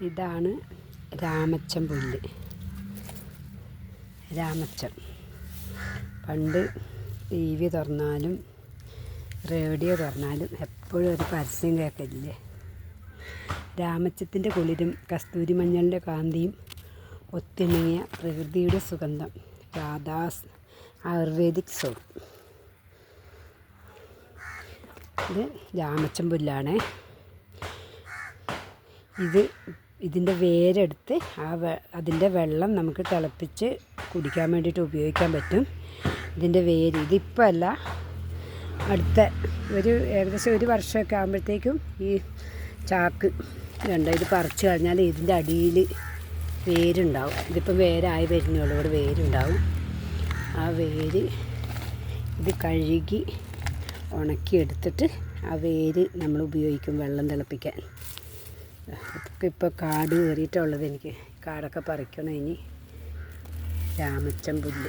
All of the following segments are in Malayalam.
ഇതാണ് രാമച്ചം പുല്ല്. രാമച്ചം പണ്ട് ടി വി തുറന്നാലും റേഡിയോ തുറന്നാലും എപ്പോഴും ഒരു പരസ്യം കേൾക്കില്ലേ രാമച്ചത്തിന്റെ കുളിരും കസ്തൂരി മഞ്ഞളിന്റെ കാന്തിയും ഒത്തിണങ്ങിയ പ്രകൃതിയുടെ സുഗന്ധം രാധാസ് ആയുർവേദിക് സോപ്പ്. ഇത് രാമച്ചം പുല്ലാണ്. ഇത് ഇതിന്റെ വേരെടുത്ത് ആ വെ അതിന്റെ വെള്ളം നമുക്ക് തിളപ്പിച്ച് കുടിക്കാൻ വേണ്ടിയിട്ട് ഉപയോഗിക്കാൻ പറ്റും. ഇതിന്റെ വേര് ഇതിപ്പോൾ അല്ല അടുത്ത ഒരു ഏകദേശം ഒരു വർഷമൊക്കെ ആകുമ്പോഴത്തേക്കും ഈ ചാക്ക് കണ്ടോ ഇത് പറിച്ചു കഴിഞ്ഞാൽ ഇതിന്റെ അടിയിൽ വേരുണ്ടാവും. ഇതിപ്പോൾ വേരായി വരുന്നുള്ളൂ ഇവിടെ വേരുണ്ടാവും. ആ വേര് ഇത് കഴുകി ഉണക്കിയെടുത്തിട്ട് ആ വേര് നമ്മൾ ഉപയോഗിക്കും വെള്ളം തിളപ്പിക്കാൻ. ഇപ്പോൾ കാട് കയറിയിട്ടുള്ളത് എനിക്ക്. കാടൊക്കെ പറിക്കണം ഇനി. രാമച്ചൻ പുല്ല്.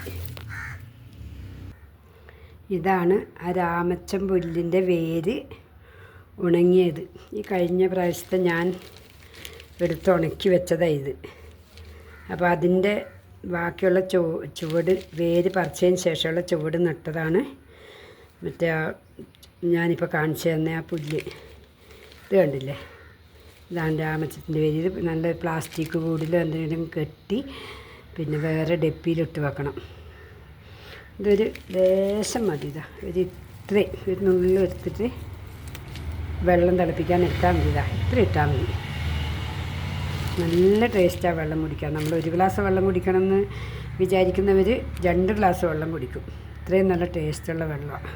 ഇതാണ് ആ രാമച്ചൻ പുല്ലിന്റെ വേര് ഉണങ്ങിയത്. ഈ കഴിഞ്ഞ പ്രാവശ്യത്തെ ഞാൻ എടുത്ത് ഉണക്കി വെച്ചതാണ് ഇത്. അപ്പോൾ അതിന്റെ ബാക്കിയുള്ള ചു ചുവട് വേര് പറിച്ചതിന് ശേഷമുള്ള ചുവട് നട്ടതാണ്. മറ്റേ ഞാനിപ്പോൾ കാണിച്ചു തന്നെ ആ പുല്ല്. ഇത് കണ്ടില്ലേ? ഇതാണ് രാമച്ചത്തിന്റെ പേരിൽ നല്ല പ്ലാസ്റ്റിക് കൂടിലോ എന്തെങ്കിലും കെട്ടി പിന്നെ വേറെ ഡപ്പിയിലിട്ട് വെക്കണം. ഇതൊരു ലേശം മതി ഇതാ. ഒരു ഇത്രയും ഒരു നുള്ളിൽ എടുത്തിട്ട് വെള്ളം തിളപ്പിക്കാൻ ഇട്ടാൽ മതി ഇതാ. ഇത്ര ഇട്ടാൽ മതി. നല്ല ടേസ്റ്റാണ് വെള്ളം കുടിക്കാൻ. നമ്മൾ ഒരു ഗ്ലാസ് വെള്ളം കുടിക്കണമെന്ന് വിചാരിക്കുന്നവർ രണ്ട് ഗ്ലാസ് വെള്ളം കുടിക്കും. ഇത്രയും നല്ല ടേസ്റ്റുള്ള വെള്ളമാണ്.